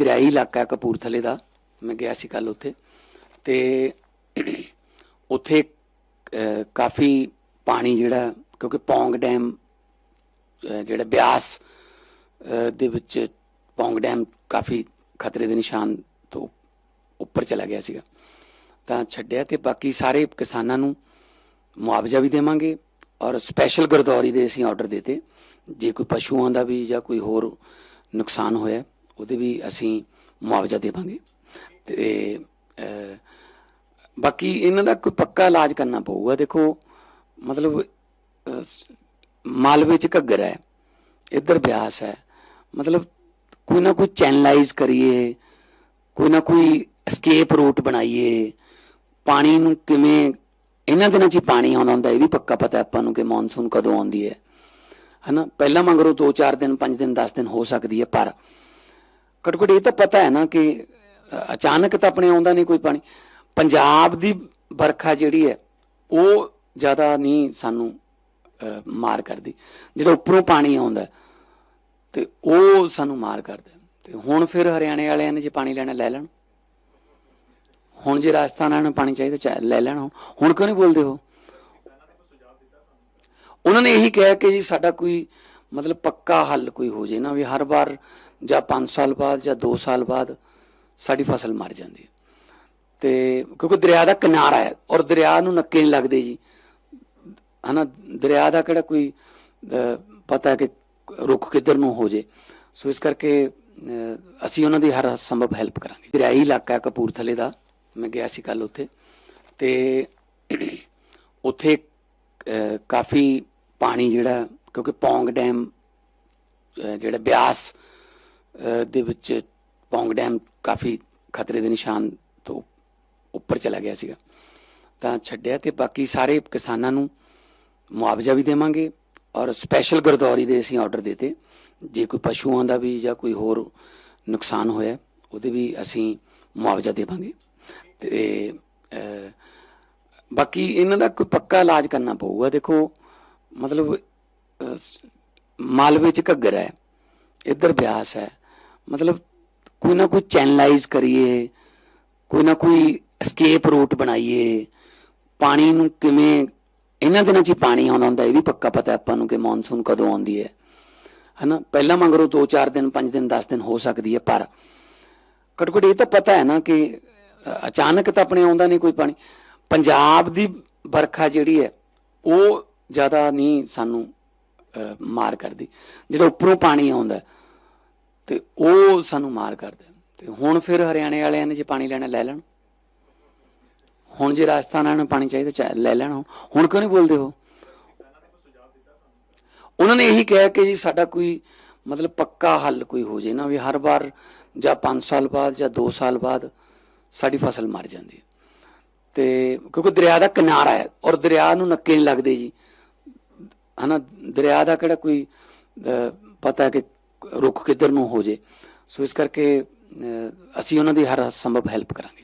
ਦਰਿਆਈ ਇਲਾਕਾ ਕਪੂਰਥਲੇ ਦਾ, ਮੈਂ ਗਿਆ ਸੀ ਕੱਲ ਉੱਥੇ। ਤੇ ਉੱਥੇ ਕਾਫੀ ਪਾਣੀ ਜਿਹੜਾ, ਕਿਉਂਕਿ ਪੌਂਗ ਡੈਮ ਜਿਹੜਾ ਬਿਆਸ ਦੇ ਵਿੱਚ ਪੌਂਗ ਡੈਮ ਕਾਫੀ ਖਤਰੇ ਦੇ ਨਿਸ਼ਾਨ ਤੋਂ ਉੱਪਰ ਚਲਾ ਗਿਆ ਸੀਗਾ। ਤਾਂ ਛੱਡਿਆ ਤੇ ਬਾਕੀ ਸਾਰੇ ਕਿਸਾਨਾਂ ਨੂੰ ਮੁਆਵਜ਼ਾ ਵੀ ਦੇਵਾਂਗੇ ਔਰ ਸਪੈਸ਼ਲ ਗਰਦੌਰੀ ਦੇ ਅਸੀਂ ਆਰਡਰ ਦਿੱਤੇ। ਜੇ ਕੋਈ ਪਸ਼ੂਆਂ ਦਾ ਵੀ ਜਾਂ ਕੋਈ ਹੋਰ ਨੁਕਸਾਨ ਹੋਇਆ ਉਹਦੇ ਵੀ ਅਸੀਂ ਮੁਆਵਜ਼ਾ ਦੇਵਾਂਗੇ। ਤੇ ਬਾਕੀ ਇਹਨਾਂ ਦਾ ਕੋਈ ਪੱਕਾ ਇਲਾਜ ਕਰਨਾ ਪਊਗਾ। ਦੇਖੋ, ਮਤਲਬ ਮਾਲਵੇ ਚ ਘੱਗਰ ਹੈ, ਇੱਧਰ ਬਿਆਸ ਹੈ। ਮਤਲਬ, ਕੋਈ ਨਾ ਕੋਈ ਚੈਨਲਾਈਜ਼ ਕਰੀਏ, ਕੋਈ ਨਾ ਕੋਈ ਐਸਕੇਪ ਰੂਟ ਬਣਾਈਏ। ਪਾਣੀ ਨੂੰ ਕਿਵੇਂ, ਇਹਨਾਂ ਦਿਨਾਂ 'ਚ ਹੀ ਪਾਣੀ ਆਉਂਦਾ ਹੁੰਦਾ, ਇਹ ਵੀ ਪੱਕਾ ਪਤਾ ਆਪਾਂ ਨੂੰ ਕਿ ਮੌਨਸੂਨ ਕਦੋਂ ਆਉਂਦੀ ਹੈ। ਹਨਾ? ਪਹਿਲਾਂ ਮੰਗਰੋ 2-4 ਦਿਨ 5 ਦਿਨ 10 ਦਿਨ ਹੋ ਸਕਦੀ ਹੈ, ਪਰ ਘੱਟੋ ਘੱਟ ਇਹ ਤਾਂ ਪਤਾ ਹੈ ਨਾ ਕਿ ਅਚਾਨਕ ਤਾਂ ਆਪਣੇ ਆਉਂਦਾ ਨਹੀਂ ਕੋਈ ਪਾਣੀ। ਪੰਜਾਬ ਦੀ ਵਰਖਾ ਜਿਹੜੀ ਹੈ, ਉਹ ਜ਼ਿਆਦਾ ਨਹੀਂ ਸਾਨੂੰ ਮਾਰ ਕਰਦੀ। ਜਿਹੜਾ ਉੱਪਰੋਂ ਪਾਣੀ ਆਉਂਦਾ ਤੇ ਉਹ ਸਾਨੂੰ ਮਾਰ ਕਰਦਾ ਹੈ। ਤੇ ਹੁਣ ਫਿਰ ਹਰਿਆਣੇ ਵਾਲਿਆਂ ਨੇ ਜੇ ਪਾਣੀ ਲੈਣਾ, ਲੈ ਲੈਣ। ਹੁਣ ਜੇ ਰਾਜਸਥਾਨ ਵਾਲਿਆਂ ਨੂੰ ਪਾਣੀ ਚਾਹੀਦਾ, ਚਾ- ਲੈ ਲੈਣ ਹੁਣ ਹੁਣ ਕਿਉਂ ਨਹੀਂ ਬੋਲਦੇ ਹੋ ਉਹਨਾਂ ਨੇ ਇਹੀ ਕਿਹਾ ਕਿ ਜੀ ਸਾਡਾ ਕੋਈ ਮਤਲਬ ਪੱਕਾ ਹੱਲ ਕੋਈ ਹੋ ਜੇ ਨਾ ਵੀ ਹਰ ਵਾਰ ਜਾਂ 5 ਸਾਲ ਬਾਅਦ ਜਾਂ 2 ਸਾਲ ਬਾਅਦ ਸਾਡੀ ਫਸਲ ਮਰ ਜਾਂਦੀ ਹੈ। ਤੇ ਕਿਉਂਕਿ ਦਰਿਆ ਦਾ ਕਿਨਾਰਾ ਹੈ ਔਰ ਦਰਿਆ ਨੂੰ ਨੱਕੇ ਨਹੀਂ ਲੱਗਦੇ ਜੀ। ਹਨਾ, ਦਰਿਆ ਦਾ ਕਿਹੜਾ ਕੋਈ ਪਤਾ ਹੈ ਕਿ ਰੁੱਖ ਕਿੱਧਰ ਨੂੰ ਹੋ ਜੇ। ਸੋ ਇਸ ਕਰਕੇ ਅਸੀਂ ਉਹਨਾਂ ਦੀ ਹਰ ਸੰਭਵ ਹੈਲਪ ਕਰਾਂਗੇ। ਦਰਿਆਈ ਇਲਾਕਾ ਹੈ ਕਪੂਰਥਲੇ ਦਾ, ਮੈਂ ਗਿਆ ਸੀ ਕੱਲ ਉੱਥੇ। ਤੇ ਉੱਥੇ ਕਾਫੀ ਪਾਣੀ ਜਿਹੜਾ ਕਿਉਂਕਿ ਪੌਂਗ ਡੈਮ ਜਿਹੜਾ ਬਿਆਸ ਦੇ ਵਿੱਚ ਪੌਂਗ ਡੈਮ ਕਾਫੀ ਖਤਰੇ ਦੇ ਨਿਸ਼ਾਨ ਤੋਂ ਉੱਪਰ ਚਲਾ ਗਿਆ ਸੀਗਾ। ਤਾਂ ਛੱਡਿਆ ਤੇ ਬਾਕੀ ਸਾਰੇ ਕਿਸਾਨਾਂ ਨੂੰ ਮੁਆਵਜ਼ਾ ਵੀ ਦੇਵਾਂਗੇ ਔਰ ਸਪੈਸ਼ਲ ਗਰਦੌਰੀ ਦੇ ਅਸੀਂ ਆਰਡਰ ਦਿੱਤੇ। ਜੇ ਕੋਈ ਪਸ਼ੂਆਂ ਦਾ ਵੀ ਜਾਂ ਕੋਈ ਹੋਰ ਨੁਕਸਾਨ ਹੋਇਆ, ਉਹਦੇ ਵੀ ਅਸੀਂ ਮੁਆਵਜ਼ਾ ਦੇਵਾਂਗੇ। ਤੇ ਬਾਕੀ ਇਹਨਾਂ ਦਾ ਕੋਈ ਪੱਕਾ ਇਲਾਜ ਕਰਨਾ ਪਊਗਾ। ਦੇਖੋ, ਮਤਲਬ ਮਾਲਵੇ ਚ ਘੱਗਰ ਹੈ, ਇੱਧਰ ਬਿਆਸ ਹੈ। ਮਤਲਬ ਕੋਈ ਨਾ ਕੋਈ ਚੈਨਲਾਈਜ਼ ਕਰੀਏ, ਕੋਈ ਨਾ ਕੋਈ ਐਸਕੇਪ ਰੂਟ ਬਣਾਈਏ। ਪਾਣੀ ਨੂੰ ਕਿਵੇਂ, ਇਹਨਾਂ ਦਿਨਾਂ 'ਚ ਹੀ ਪਾਣੀ ਆਉਂਦਾ ਹੁੰਦਾ, ਇਹ ਵੀ ਪੱਕਾ ਪਤਾ ਆਪਾਂ ਨੂੰ ਕਿ ਮੌਨਸੂਨ ਕਦੋਂ ਆਉਂਦੀ ਹੈ। ਹਨਾ, ਪਹਿਲਾਂ ਮੰਗਰੋ 2-4 ਦਿਨ 5 ਦਿਨ 10 ਦਿਨ ਹੋ ਸਕਦੀ ਹੈ, ਪਰ ਘੱਟੋ ਘੱਟ ਇਹ ਤਾਂ ਪਤਾ ਹੈ ਨਾ ਕਿ ਅਚਾਨਕ ਤਾਂ ਆਪਣੇ ਆਉਂਦਾ ਨਹੀਂ ਕੋਈ ਪਾਣੀ। ਪੰਜਾਬ ਦੀ ਵਰਖਾ ਜਿਹੜੀ ਹੈ, ਉਹ ਜ਼ਿਆਦਾ ਨਹੀਂ ਸਾਨੂੰ ਮਾਰ ਕਰਦੀ। ਜਿਹੜਾ ਉੱਪਰੋਂ ਪਾਣੀ ਆਉਂਦਾ, ਤੇ ਉਹ ਸਾਨੂੰ ਮਾਰ ਕਰਦਾ। ਤੇ ਹੁਣ ਫਿਰ ਹਰਿਆਣੇ ਵਾਲਿਆਂ ਨੇ ਜੇ ਪਾਣੀ ਲੈਣਾ, ਲੈ ਲੈਣ। ਹੁਣ ਜੇ ਰਾਜਸਥਾਨ ਵਾਲਿਆਂ ਨੂੰ ਪਾਣੀ ਚਾਹੀਦਾ ਲੈ ਲੈਣ ਹੁਣ ਕਿਉਂ ਨਹੀਂ ਬੋਲਦੇ ਹੋ ਉਹਨਾਂ ਨੇ ਇਹੀ ਕਿਹਾ ਕਿ ਜੀ ਸਾਡਾ ਕੋਈ ਮਤਲਬ ਪੱਕਾ ਹੱਲ ਕੋਈ ਹੋ ਜੇ ਨਾ, ਵੀ ਹਰ ਵਾਰ ਜਾਂ 5 ਸਾਲ ਬਾਅਦ ਜਾਂ 2 ਸਾਲ ਬਾਅਦ ਸਾਡੀ ਫਸਲ ਮਰ ਜਾਂਦੀ ਤੇ ਕਿਉਂਕਿ ਦਰਿਆ ਦਾ ਕਿਨਾਰਾ ਹੈ, ਔਰ ਦਰਿਆ ਨੂੰ ਨੱਕੇ ਨਹੀਂ ਲੱਗਦੇ ਜੀ। ਹਨਾ, ਦਰਿਆ ਦਾ ਕਿਹੜਾ ਕੋਈ ਪਤਾ ਹੈ ਕਿ ਰੁੱਖ ਕਿੱਧਰ ਨੂੰ ਹੋ ਜੇ। ਸੋ ਇਸ ਕਰਕੇ ਅਸੀਂ ਉਹਨਾਂ ਦੀ ਹਰ ਸੰਭਵ ਹੈਲਪ ਕਰਾਂਗੇ।